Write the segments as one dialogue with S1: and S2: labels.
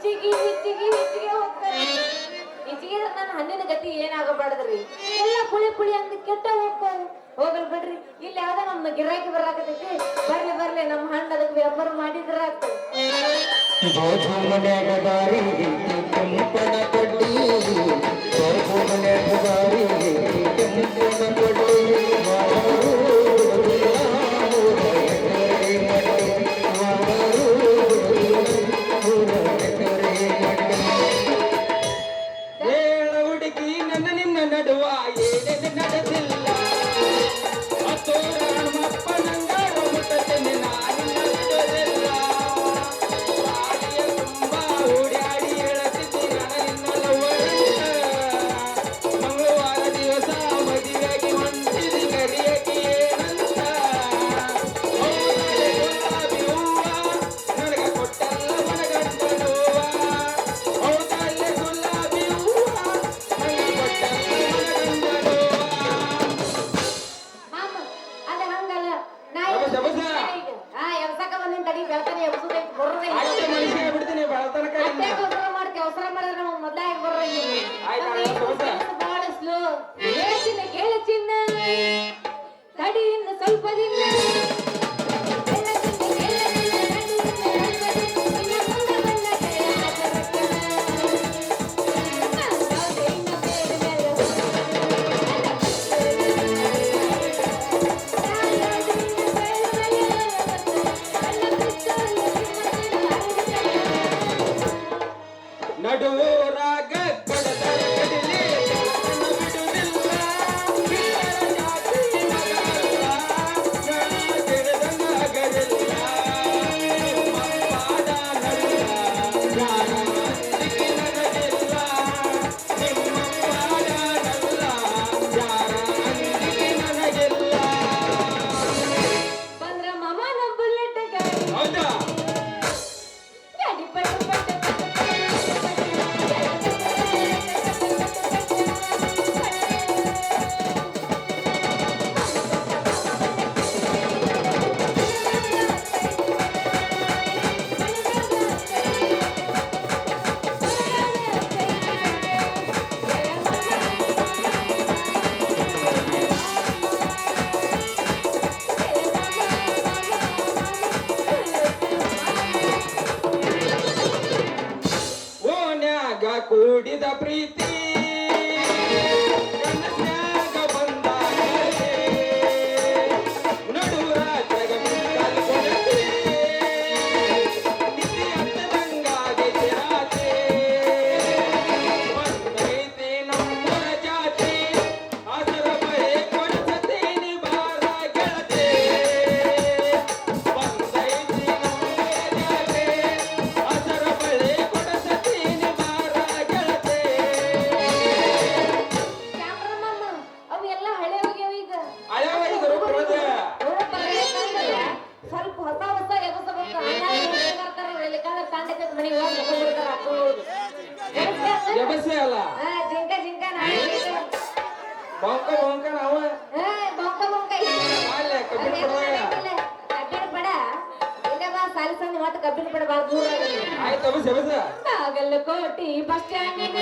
S1: ಹೆಚ್ಚಿಗೆ ಹೆಚ್ಚಿಗೆ ಹೆಚ್ಚಿಗೆ ಹೋಗ್ತಾರೆ. ಹೆಚ್ಚಿಗೆ ನನ್ನ ಹಣ್ಣಿನ ಗತಿ ಏನಾಗಬಾರ್ದ್ರಿ? ಎಲ್ಲ ಕುಳಿ ಪುಳಿ ಅಂತ ಕೆಟ್ಟ ಹೋಗ್ತಾವೆ. ಹೋಗಲ್ ಬಿಡ್ರಿ. ಇಲ್ಲಿ ಯಾವ್ದೋ ನಮ್ಮ ಗಿರಾಕಿ ಬರಾಕತೈತಿ ಬರ್ಲಿ ಬರ್ಲಿ, ನಮ್ಮ ಹಣ್ಣು ಅದಕ್ಕೆ ವ್ಯಾಪಾರ ಮಾಡಿದ್ರ ಆಗ್ತದೆ.
S2: при...
S1: ಕಬ್ಬಿನ ಪಡ ಇಲ್ಲ ಬಾ ಸಾಲಿ ಕಬ್ಬಿನ ದೂರ
S2: ಆಯ್ತು
S1: ಆಗಲ್ಲ ಕೋಟಿ ಬಸ್ ಸ್ಟ್ಯಾಂಡಿನ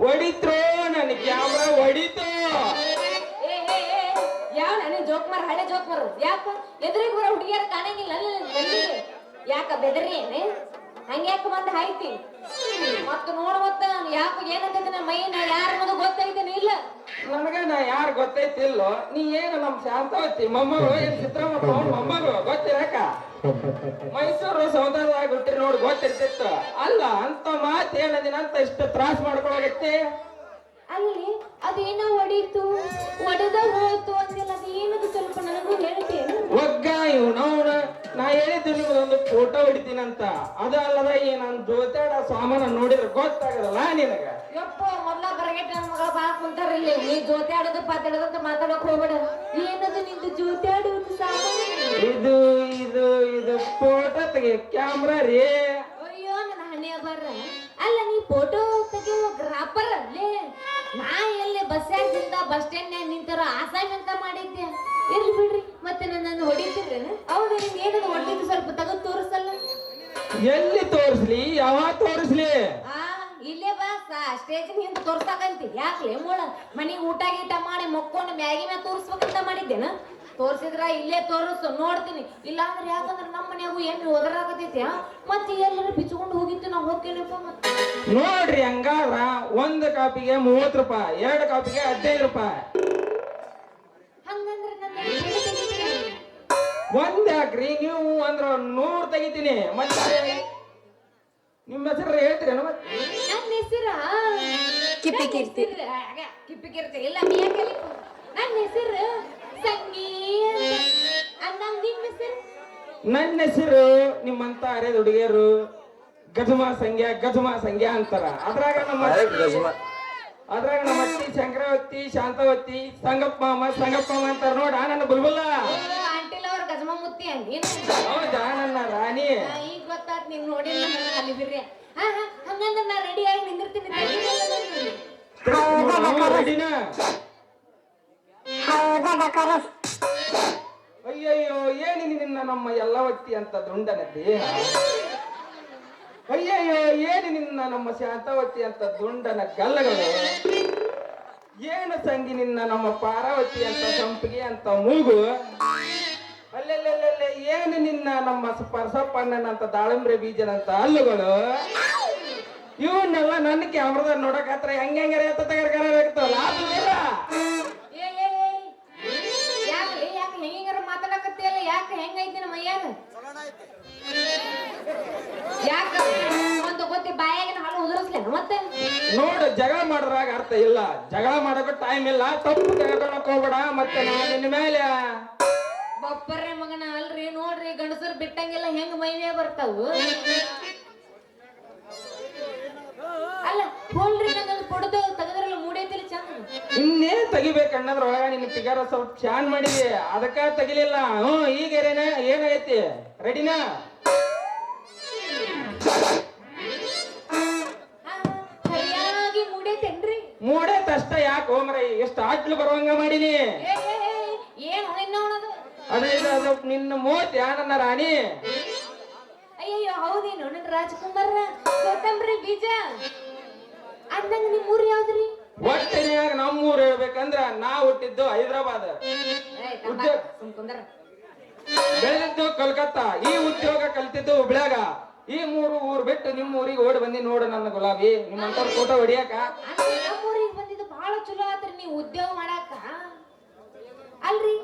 S2: ಹೊಡಿತ್ರೋ ನನ್ ಕ್ಯಾಮ್ರಾ ಹೊಡಿತು? ಯಾವ
S1: ನನ್ನ ಜೋಕ್ ಮರ ಹಳೆ ಜೋಕ್ ಮರ. ಯಾಕ ಎದುರಿಗೆ ಬರೋ ಹುಡುಗಿಯರು ಕಾಣಂಗಿಲ್ಲ ಯಾಕ ಬೆದರಿ ಏನೇ? ಹಂಗ್ಯಾಕ ಬಂದ ಹಾಯ್ತಿ? ಮತ್ತ ನೋಡ ಯಾಕ ಏನಂತ ನಮ್ಮ ಮೈ ನಾ ಯಾರ ಮುಂದೆ ಗೊತ್ತೈತೇನೆ ಇಲ್ಲ.
S2: ನನಗ ನಾ ಯಾರ ಗೊತ್ತೈತಿಲ್ಲೋ ನೀ ಏನು ನಮ್ ಶಾಂತವತಿ ಮಮ್ಮರು ಏನ್ ಚಿತ್ರಮ್ಮ ಮಮ್ಮರು ಗೊತ್ತಿರಕ? ಮೈಸೂರು ಸೌಂದರ್ಯದಾಗ ಹುಟ್ಟಿ ನೋಡಿ ಗೊತ್ತಿರ್ತಿತ್ತು. ಅಲ್ಲ ಅಂತ ಮಾತು ಹೇಳದಿನ ಏನದಿನಂತ ಇಷ್ಟು ತ್ರಾಸ ಮಾಡ್ಕೊಳಗತ್ತೆ
S1: ಅಲ್ಲಿ ಅದೇನೋ ಒಡೀತು ಒಡೆದ ಹೋಯ್ತು ಅಂದಿಲ್ಲ ಅದೇನದು ಏನದು ಸ್ವಲ್ಪ ನನಗೂ ಹೇಳ್ತೇನೆ.
S2: ಒಗ್ಗ ಇವ್ನವ್ನ ನಾ ಹೇಳಿದ್ದು ಒಂದು ಫೋಟೋ ಹೊಡಿತೀನಂತ. ಅದು ಅಲ್ಲದ ಈ ನನ್ ಜೋತಾಡ ಸಾಮಾನ ನೋಡಿದ್ರೆ ಗೊತ್ತಾಗದಲ್ಲ ನಿನಗ?
S1: ಯಪ್ಪ ಮೊದ್ಲ ಬರಗೆಟ್ ನನ್ನ ಮಗಳ ಬಾ ಕುಂತಾರ ಇಲ್ಲಿ. ನೀ ಜೋತೆ ಆಡೋದು ಪಾತಾಡೋದು ಅಂತ ಮಾತಾಡಕ್ ಹೋಗ್ಬೇಡ. ಏನದು ನಿಂದು ಜೋತೆ ಆಡುವುದು
S2: ಇದು ಇದು ಇದು ಫೋಟೋ ತೆಗಿ ಕ್ಯಾಮ್ರಾ ರೀ.
S1: ಅಯ್ಯೋ ನನ್ನ ಹಣೆಯ ಬರ್ರ ಅಲ್ಲ ನೀ ಫೋಟೋ ತೆಗೆಯುವ ಗ್ರಾಪರ್ ಅಲ್ಲೇ ನಾ ಎಲ್ಲಿ ಬಸ್ಸಾಗಿಂದ ಬಸ್ ಸ್ಟ್ಯಾಂಡ್ ನಿಂತಾರೋ ಆಸಾಮಿ ಅಂತ ಮಾಡಿದ್ದೆ ಇರ್ಲಿ ಬಿಡ್ರಿ. ಮತ್ತೆ ನನ್ನನ್ನು ಹೊಡಿತೀರೇನ ಹೌದು ನಿಮ್ಗೆ ಏನದು ಹೊಡಿದ್ದು ಸ್ವಲ್ಪ ತೆಗೆದು ತೋರಿಸಲ್ಲ.
S2: ಎಲ್ಲಿ ತೋರಿಸ್ಲಿ? ಯಾವಾಗ ತೋರಿಸ್ಲಿ?
S1: ಆ ಇಲ್ಲೇ ಬಾ. ಸ್ಟೇಜ್ ಹಿಂದೆ ತೋರ್ಸಕಂತಿ. ಯಾಕ್ಲೆ ಮೂಳ? ಮನಿಗೆ ಊಟ ಗೀಟ ಮಾಡಿ ಮಕ್ಕೊಂಡು ಮ್ಯಾಗಿ ಮ್ಯಾಗ ತೋರಿಸ್ಬೇಕಂತ ಮಾಡಿದ್ದೇನ? ತೋರ್ಸಿದ್ರ ಇಲ್ಲೇ ತೋರಿಸು ನೋಡ್ತೀನಿ. ಇಲ್ಲ ಅಂದ್ರೆ ಯಾಕಂದ್ರೆ ನಮ್ಮ ಮನ್ಯಾಗು ಏನು ಒದರಾಗತೈತಿ ಮತ್ತೆ ಎಲ್ಲರೂ ಬಿಚ್ಕೊಂಡು ಹೋಗಿತ್ತು ನಾವು ಹೋಗ್ತೇನಪ್ಪ ಮತ್ತೆ?
S2: ನೋಡ್ರಿ ಹಂಗಾದ್ರ ಒಂದು ಕಾಪಿಗೆ ಮೂವತ್ ರೂಪಾಯಿ ಎರಡು ಕಾಪಿಗೆ ಹದಿನೈದು ರೂಪಾಯಿ. ಒಂದ್ ಯಾಕ್ರಿ ನೀವು ಅಂದ್ರ ನೂರ್ ತೆಗಿತೀನಿ. ಮತ್ತೆ ನಿಮ್ಮ ಹೆಸರು ಹೇಳ್ತೀರೇನು ಮತ್ತೆ?
S1: ನನ್ನ ಹೆಸರ? ಕಿಪ್ಪಿ ಕೀರ್ತಿ. ಕಿಪ್ಪಿ ಕೀರ್ತಿ. ಇಲ್ಲ ಮಿಯಾ ಕಲಿಪು ನನ್ನ ಹೆಸರು ಸಂಗೀತ. ಅನ್ನಂಗ್ ನಿಮ್ಮ ಹೆಸರು?
S2: ನನ್ನ ಹೆಸರು ನಿಮ್ಮಂತ ಅರೇದ ಹುಡುಗಿಯರು. ಗಜಮಾ ಸಂಖ್ಯಾ ಗಜಮಾ ಸಂಖ್ಯಾ ಅಂತಾರ. ಅದ್ರಾಗ ನಮ್ಮ ಅದ್ರಾಗ ನಮ್ಮ ಅತ್ತಿ ಶಂಕರಾವತಿ ಶಾಂತವತಿ ಸಂಗಪ್ಪ ಮಾಮ ಸಂಗಪ್ಪ ಮಾಮ ಅಂತಾರ ನೋಡ. ನನ್ನ ಬುಲ್ಬುಲ್ಲ.
S1: ಮುತ್ತಿ ಅಂಗೇನು
S2: ಹೌದಾ ನನ್ನ ರಾಣಿ.
S1: ಈಗ ಗೊತ್ತಾತ್ ನೀವ್ ನೋಡಿ ನಾನು ಅಲ್ಲಿ ಬಿಡ್ರಿ. ಹಾ ಹಾ ಹಂಗಂದ್ರೆ ನಾ ರೆಡಿ ಆಗಿ ನಿಂದಿರ್ತೀನಿ ನಾನು.
S2: ಅಯ್ಯಯ್ಯೋ ಏನು ನಿನ್ನ ನಮ್ಮ ಎಲ್ಲವತ್ತಿ ಅಂತ ದುಂಡನ ದೇಹ ಅಯ್ಯಯ್ಯೋ ಏನು ನಿನ್ನ ನಮ್ಮ ಶಾಂತವತಿ ಅಂತ ದುಂಡನ ಗಲ್ಲಗಳು? ಏನು ಸಂಗಿ ನಿನ್ನ ನಮ್ಮ ಪಾರಾವತಿ ಅಂತ ಸಂಪಿಗೆ ಅಂತ ಮೂಗು? ಅಲ್ಲೆಲ್ಲೆಲ್ಲೆಲ್ಲೆ ಏನು ನಿನ್ನ ನಮ್ಮ ಸ್ಪರ್ಶಪ್ಪಣ್ಣನಂತ ದಾಳಿಂಬ್ರೆ ಬೀಜದಂತ ಹಲ್ಲುಗಳು ಇವನ್ನೆಲ್ಲ ನನ್ನ ಕ್ಯಾಮ್ರದಾಗ
S1: ನೋಡಕ್ ಹತ್ರ ಹೆಂಗ ಯಾಕೆ ಹೆಂಗಾರ ಮಾತಾಡಕತ್ತಿಯಲ್ಲ? ಯಾಕೆ ಹೆಂಗೈತಿ ನಮ್ಮ ಮೈಯಾಗ ಯಾಕ ಒಂದು ಗೊತ್ತಿ ಬಾಯಾಗಿನ ಹಾಲು ಉದುರಿಸ್ಲೇನು ಮತ್ತೆ?
S2: ನೋಡು ಜಗಳ ಮಾಡೋರಾಗ ಅರ್ಥ ಇಲ್ಲ. ಜಗಳ ಮಾಡೋಕೆ ಟೈಮ್ ಇಲ್ಲ. ತಪ್ಪು ತೆಗೆದುಕೊಳಕ್ ಹೋಗ್ಬೇಡ. ಮತ್ತೆ ನಾನು ನಿನ್ನ ಮೇಲೆ
S1: ಬಪ್ಪರ್ರೆ ಮಗನ ಅಲ್ರಿ ನೋಡ್ರಿ ಗಂಡಸರು ಬಿಟ್ಟಂಗೆಲ್ಲ ಹೆಂಗ್ ಮೈನೇ ಬರ್ತಾವು? ಅಲ್ಲ ಹೋಲ್ರಿ ನಂಗೊಂದು ಕೊಡದು ತೆಗದ್ರಲ್ಲ ಮೂಡೈತಿಲ್ಲ ಚಂದ.
S2: ಇನ್ನೇ ತೆಗಿಬೇಕನ್ನೋದ್ರೊಳಗ ನಿನ್ನ ಫಿಗರ್ ಸ್ವಲ್ಪ ಚಾನ್ ಮಾಡಿದಿ. ಅದಕ್ಕ ತೆಗಿಲಿಲ್ಲ. ಹ್ಞೂ ಈಗ ಏನ ಏನಾಗೈತಿ? ರೆಡಿನಾ
S1: ಮೂಡೈತೇನ್ರಿ
S2: ಮೂಡೇ ತಷ್ಟ ಯಾಕೆ ಹೋಮ್ರ ಎಷ್ಟು ಆಟ್ಲು ಬರುವಂಗ ಮಾಡೀನಿ. ಅದೇ ಅದು ನಿನ್ನ ಮೂತ್ ಯಾನನ್ನ ರಾಣಿ?
S1: ಅಯ್ಯಯ್ಯೋ ಹೌದೇನು? ನನ್ನ ರಾಜಕುಮಾರ ಕೊತ್ತಂಬರಿ ಬೀಜ? ಅಂದಂಗ ನಿಮ್ ಊರ್ ಯಾವ್ದ್ರಿ?
S2: ನಮ್ಮ ಊರು ಹೇಳ್ಬೇಕಂದ್ರ ನಾ ಹುಟ್ಟಿದ್ದು ಹೈದರಾಬಾದ್. ಉದ್ಯೋಗ. ಬೆಳೆದಿದ್ದು ಕಲ್ಕತ್ತಾ ಈ ಉದ್ಯೋಗ ಕಲ್ತಿದ್ದು ಹುಬ್ಳ್ಯಾಗ. ಈ ಮೂರು ಊರು ಬಿಟ್ಟು ನಿಮ್ಮ ಊರಿಗೆ ಓಡಿ ಬಂದಿ ನೋಡು ನನ್ನ ಗುಲಾಬಿ. ನಿಮ್ಮಂತವ್ರ ಫೋಟೋ ಹೊಡಿಯಾಕ.
S1: ಊರಿಗೆ ಬಂದಿದ್ದು ಬಹಳ ಚಲೋ ಆತ್ರಿ ನೀವು ಉದ್ಯೋಗ ಮಾಡಾಕ. ಅಲ್ರಿ?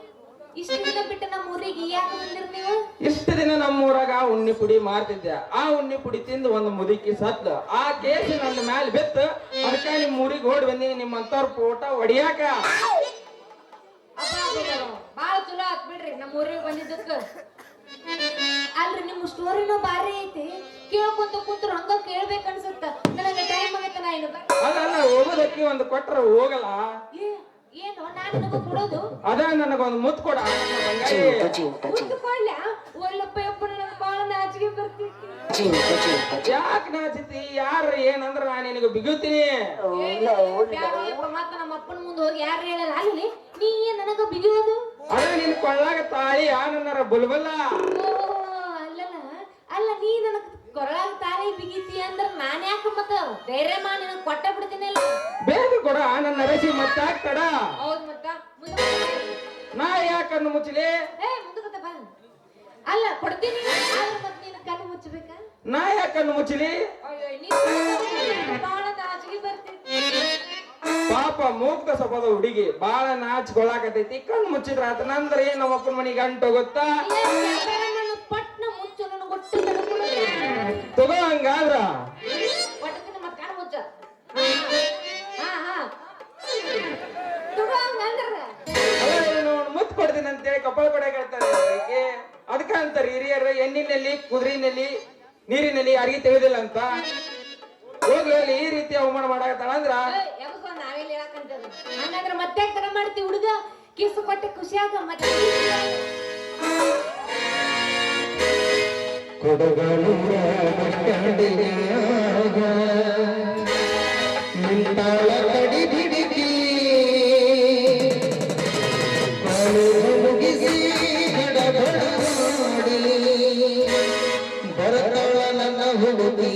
S1: ಇಷ್ಟು ದಿನ ಬಿಟ್ಟು ನಮ್ಮ ಊರಿಗೆ ಯಾಕೆ ಬಂದಿರ್ ನೀವು?
S2: ಇಷ್ಟು ದಿನ ನಮ್ಮೂರಾಗ ಉಣ್ಣಿ ಪುಡಿ ಮಾರ್ತಿದ್ದೆ. ಆ ಉಣ್ಣಿ ಪುಡಿ ತಿಂದು ಒಂದು ಮುದುಕಿ ಸತ್ಲು ಆ ಕೇಸಿ ನನ್ನ ಮ್ಯಾಲೆ ಬಿತ್ತು. ಅದಕ್ಕ ನಿಮ್ಮ ಊರಿಗೆ ಓಡಿ ಬಂದಿ ನಿಮ್ಮಂತವ್ರ ಫೋಟೋ ಹೊಡಿಯಾಕ.
S1: ಬಾಳ ಚಲೋ ಆತ್ ಬಿಡ್ರಿ ನಮ್ಮ ಊರಿಗೆ ಬಂದಿದ್ದಕ್ಕ. ಅಲ್ರಿ ನಿಮ್ ಸ್ಟೋರಿನೂ ಬಾರಿ ಐತಿ. ಕೇಳ್ಕೊಂತ ಕೂತ್ರು ಹಂಗ ಕೇಳ್ಬೇಕ ಅನ್ಸುತ್ತ. ನನಗೆ ಟೈಮ್ ಆಗೈತೆ ನಾ ಇನ್ನು
S2: ಅಲ್ಲ ಅಲ್ಲ ಹೋಗೋದಕ್ಕೆ ಒಂದು ಕೊಟ್ರ ಹೋಗಲ್ಲ.
S1: ಏನು? ನಾನು ನಿನಗ ಕೊಡೋದು?
S2: ಅದ ನನಗೊಂದು ಮುತ್ತು ಕೊಡ.
S1: ಕುತ್ಕೊಳ್ಳ ಒಲ್ಲಪ್ಪ ಯಪ್ಪ ನನಗೆ ಬಹಳ ನಾಚಿಕೆ ಬರ್ತಿತ್ತು.
S2: ಯಾಕ್ ನಾಚಿತಿ? ಯಾರ ಏನಂದ್ರ ನಾನು ನಿನಗೆ ಬಿಗುತ್ತೀನಿ
S1: ಮತ್ತ ನಮ್ಮ ಅಪ್ಪನ ಮುಂದೆ ಹೋಗಿ ಯಾರು ಹೇಳಲ್ಲ. ಅಲ್ಲಿ ನೀ ಏನ್ ನನಗ ಬಿಗಿಯೋದು?
S2: ಅದ ನಿನ್ ಕೊಳ್ಳಾಗ ತಾಳಿ ಆ ನನ್ನರ ಬುಲ್ಬಲ್ಲ.
S1: ಓ ಅಲ್ಲಲ್ಲ ಅಲ್ಲ ನೀ ನನಗ ಕೊರಳಾಗ ತಾಳಿ ಬಿಗಿತಿ ಅಂದ್ರ ನಾನ್ ಯಾಕ ಮತ್ತ ಧೈರ್ಯ ಮಾಡಿ ನನಗ್ ಕೊಟ್ಟ ಬಿಡ್ತೀನಲ್ಲ?
S2: ಬೇಗ ಕೊಡ ನನ್ನ ರಸಿ ಮತ್ತ ಕಡ
S1: ಹೌದ್ ಮತ್ತ.
S2: ನಾ ಯಾಕ ಕಣ್ಣು ಮುಚ್ಚಲಿ?
S1: ಏ ಬಾ ಅಲ್ಲ ಕೊಡ್ತೀನಿ. ಆದ್ರೆ ಮತ್ತೆ ನೀನು ಕಣ್ಣು ಮುಚ್ಚಬೇಕಾ
S2: ನಾ ಯಾಕೆ ಕಣ್ಣು ಮುಚ್ಚಲಿ? ಪಾಪ ಮೂಕ್ತ ಸಪದ ಹುಡುಗಿ ಬಾಳ ನಾಚ್ಕೊಳಕತೈತಿ ಕಣ್ಣು ಮುಚ್ಚಿದ್ರ ಆತ ನಂದ್ರ ಏನ್ ನಮ್ಮ ಅಪ್ಪನ ಮನೆಗೆ ಗಂಟು ಗೊತ್ತಾ ತಗೋ ಹಂಗಾದ್ರ?
S1: ಒಟ್ಟಕಿನ ಮತ್ತೆ ಕಣ್ಣು ಮುಚ್ಚ ಹಾ ಹಾ
S2: ಮುತ್ತು ಕೊಡ್ತೀನಿ ಅಂತೇಳಿ ಕಪ್ಪಳ ಕೊಡೆ ಹೇಳ್ತಾರೆ ಅದಕ್ಕೆ ಅಂತಾರೆ ಹಿರಿಯರು ಎಣ್ಣಿನಲ್ಲಿ ಕುದುರಿನಲ್ಲಿ ನೀರಿನಲ್ಲಿ ಯಾರಿಗೆ ತಿಳಿದಿಲ್ಲ ಅಂತ. ಹೋಗ್ಲಿ ಈ ರೀತಿ ಅವಮಾನ ಮಾಡಾಕತ್ತಾಳ ಅಂದ್ರ?
S1: ನಾವೆಲ್ಲ ಹೇಳಕಂತದ ಹಂಗಂದ್ರ ಮತ್ತೆ ತರ ಮಾಡ್ತಿ ಹುಡುಗ? ಕಿಸು ಕೊಟ್ಟೆ ಖುಷಿಯಾಗ ಮತ್ತೆ
S3: ಬಸ್ಟ್ಯಾಂಡಿನ್ಯಾಗ ನಿಂತಾಳ ಕಡಿ ಬಿಡಿಕಿ ಕಾಲೇಜು ಮುಗಿಸಿ ಗಡಬಡ ಬರತಾಳ ನನ್ನ ಹುಡುಗಿ.